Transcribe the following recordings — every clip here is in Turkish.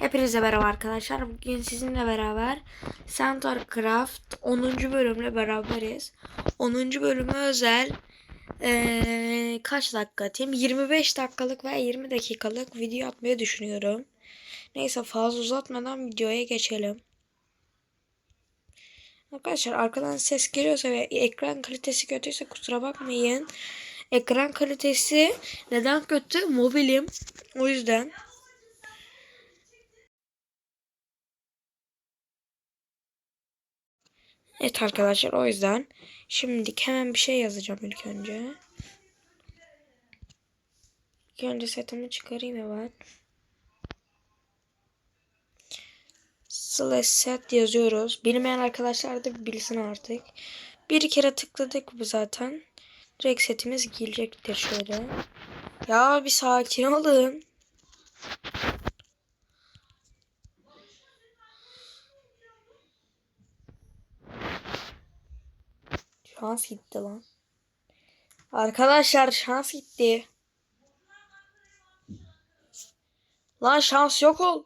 Hepinize merhaba arkadaşlar. Bugün sizinle beraber Centaur Craft 10. bölümle beraberiz. 10. bölümü özel ee, kaç dakika atayım? 25 dakikalık veya 20 dakikalık video atmayı düşünüyorum. Neyse fazla uzatmadan videoya geçelim. Arkadaşlar arkadan ses geliyorsa ve ekran kalitesi kötüyse kusura bakmayın. Ekran kalitesi neden kötü? Mobilim. O yüzden. Evet arkadaşlar o yüzden şimdi hemen bir şey yazacağım ilk önce. İlk önce setimi çıkarayım hemen. Slash set yazıyoruz. Bilmeyen arkadaşlar da bilsin artık. Bir kere tıkladık bu zaten. Direkt setimiz gelecektir şöyle. Ya bir sakin olun. Şans gitti lan. Arkadaşlar şans gitti. Lan şans yok ol.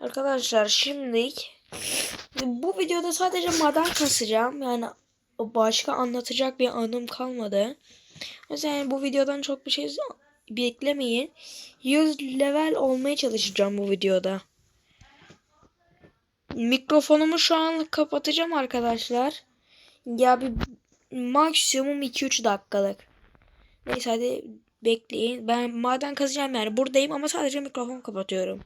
Arkadaşlar şimdilik bu videoda sadece maden kasacağım. Yani başka anlatacak bir anım kalmadı. O yüzden bu videodan çok bir şey beklemeyin. 100 level olmaya çalışacağım bu videoda. Mikrofonumu şu anlık kapatacağım arkadaşlar. Ya bir maksimum 2-3 dakikalık. Neyse hadi bekleyin. Ben maden kazacağım yani buradayım ama sadece mikrofon kapatıyorum.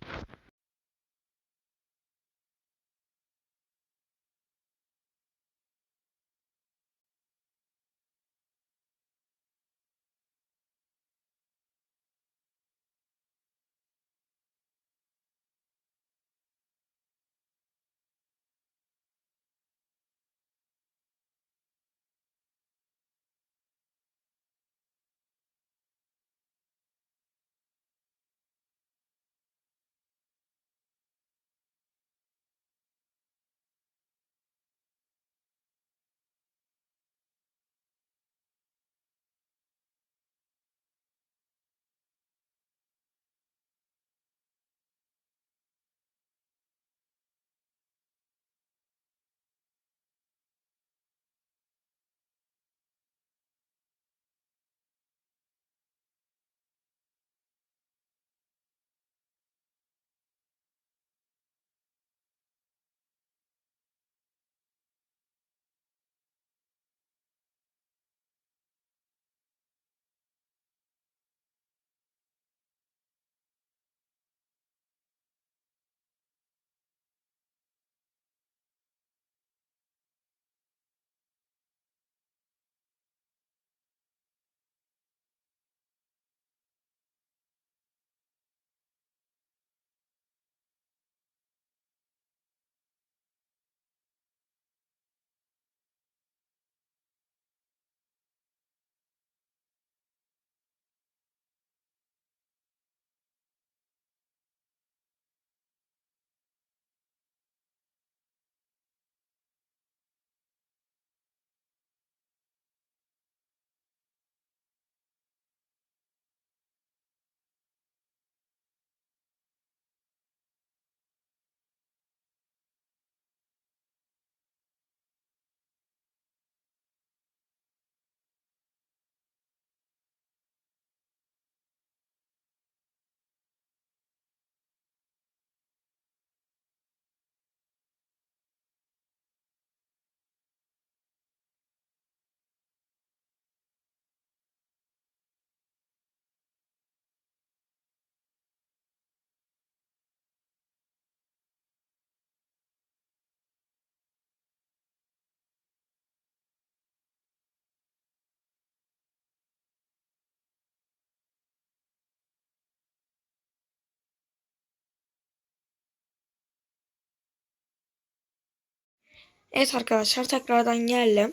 Evet arkadaşlar tekrardan geldim.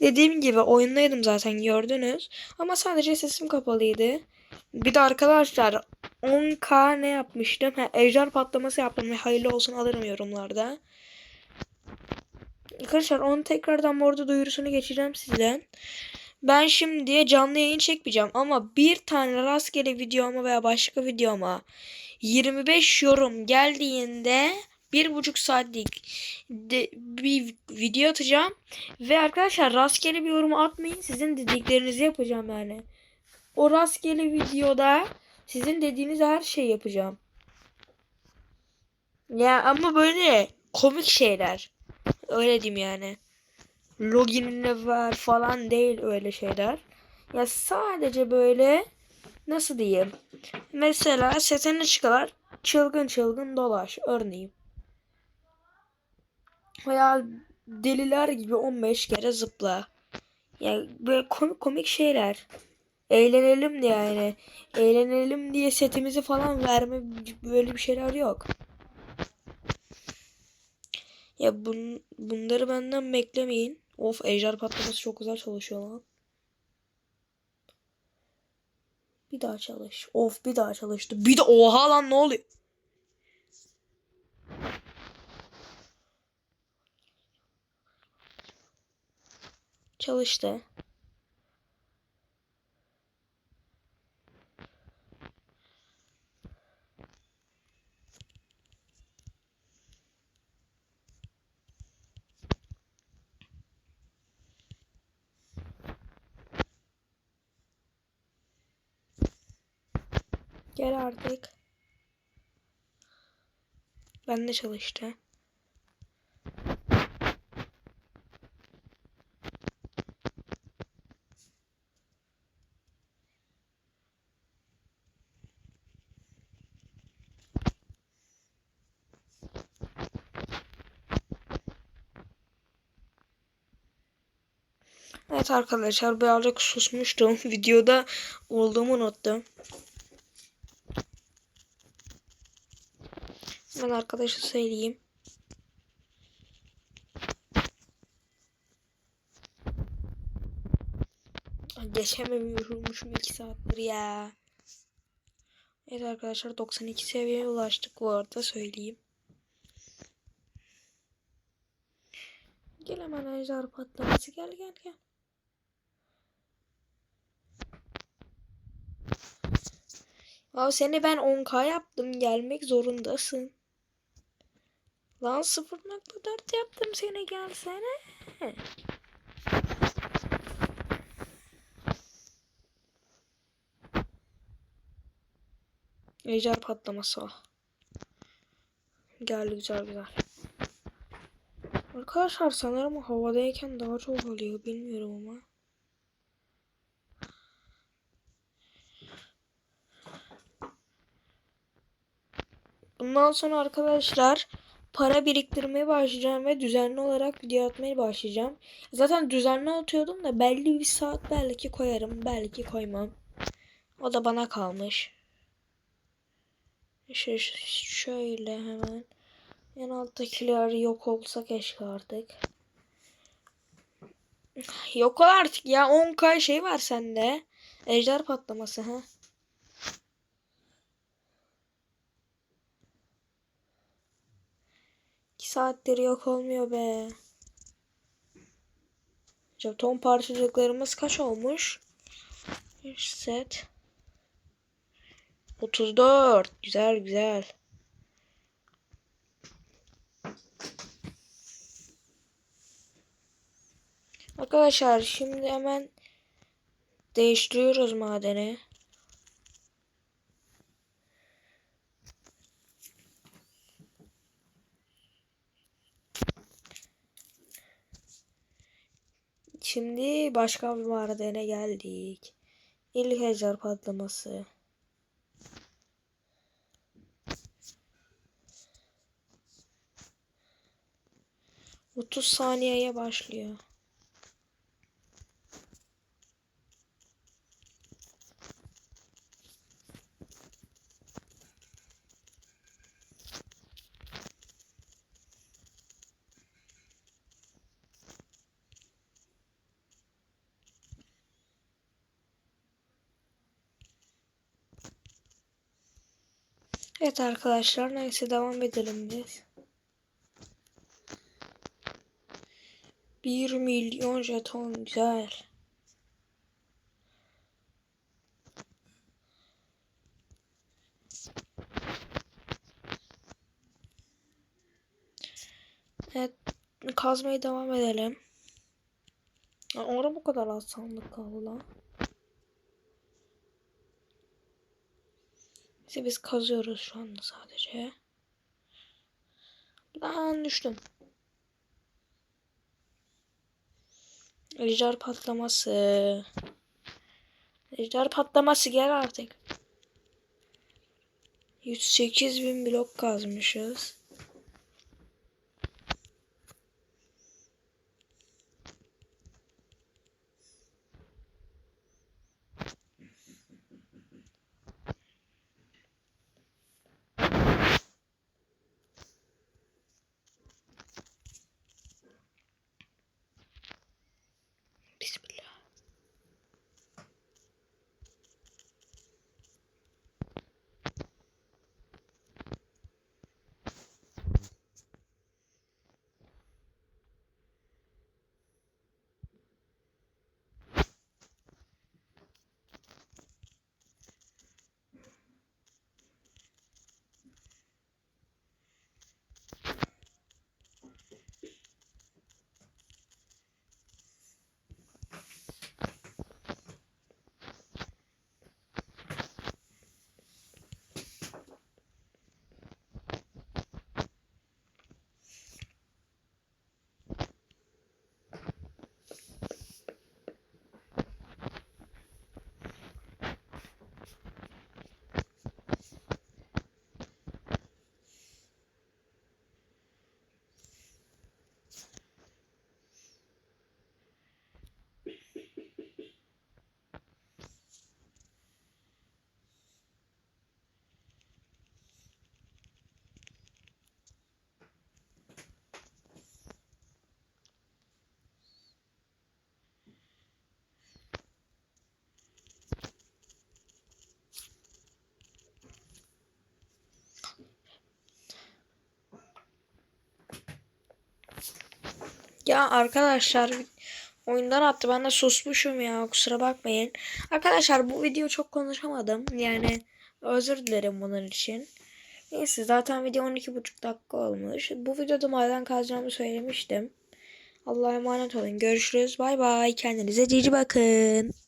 Dediğim gibi oyundaydım zaten gördünüz. Ama sadece sesim kapalıydı. Bir de arkadaşlar 10k ne yapmıştım? Ha, ejder patlaması yaptım ve hayırlı olsun alırım yorumlarda. Arkadaşlar onu tekrardan bu arada duyurusunu geçeceğim sizden. ben şimdi canlı yayın çekmeyeceğim ama bir tane rastgele videoma veya başka videoma 25 yorum geldiğinde bir buçuk saatlik de, bir video atacağım. Ve arkadaşlar rastgele bir yorum atmayın. Sizin dediklerinizi yapacağım yani. O rastgele videoda sizin dediğiniz her şeyi yapacağım. Ya ama böyle komik şeyler. Öyle diyeyim yani. Loginine ver falan değil öyle şeyler. Ya sadece böyle nasıl diyeyim? Mesela setine çıkar? Çılgın çılgın dolaş örneğin. Veya deliler gibi 15 kere zıpla. Yani böyle komik komik şeyler. Eğlenelim diye yani. Eğlenelim diye setimizi falan verme böyle bir şeyler yok. Ya bun, bunları benden beklemeyin. Of ejder patlaması çok güzel çalışıyor lan. Bir daha çalış. Of bir daha çalıştı. Bir de oha lan ne oluyor? Çalıştı. Gel artık. Ben de çalıştı. Evet arkadaşlar birazcık susmuştum. Videoda olduğumu unuttum. Ben arkadaşa söyleyeyim. Geçememiyormuşum 2 saattir ya. Evet arkadaşlar 92 seviyeye ulaştık bu arada söyleyeyim. Gel hemen ejder patlaması gel gel gel. Ya seni ben 10k yaptım gelmek zorundasın. Lan 0.4 yaptım seni gelsene. Ejder patlaması o. Geldi güzel güzel. Arkadaşlar sanırım havadayken daha çok oluyor bilmiyorum ama. Bundan sonra arkadaşlar para biriktirmeye başlayacağım ve düzenli olarak video atmaya başlayacağım. Zaten düzenli atıyordum da belli bir saat belki koyarım, belki koymam. O da bana kalmış. Ş şöyle hemen. En alttakiler yok olsa keşke artık. Yok ol artık ya 10k şey var sende. Ejder patlaması ha. Saattir yok olmuyor be. Jeton parçacıklarımız kaç olmuş? Bir set. 34. Güzel güzel. Arkadaşlar şimdi hemen değiştiriyoruz madeni. Şimdi başka bir madene geldik. İlk ejder patlaması. Otuz saniyeye başlıyor. Evet arkadaşlar neyse devam edelim biz. 1 milyon jeton güzel. Evet kazmaya devam edelim. Orada bu kadar az sandık kaldı lan. İşte biz kazıyoruz şu anda sadece. Lan düştüm. Ejder patlaması. Ejder patlaması gel artık. 108 bin blok kazmışız. Ya arkadaşlar oyundan attı. Ben de susmuşum ya. Kusura bakmayın. Arkadaşlar bu video çok konuşamadım. Yani özür dilerim bunun için. Neyse zaten video 12,5 dakika olmuş. Bu videoda maden kazacağımı söylemiştim. Allah'a emanet olun. Görüşürüz. Bay bay. Kendinize cici bakın.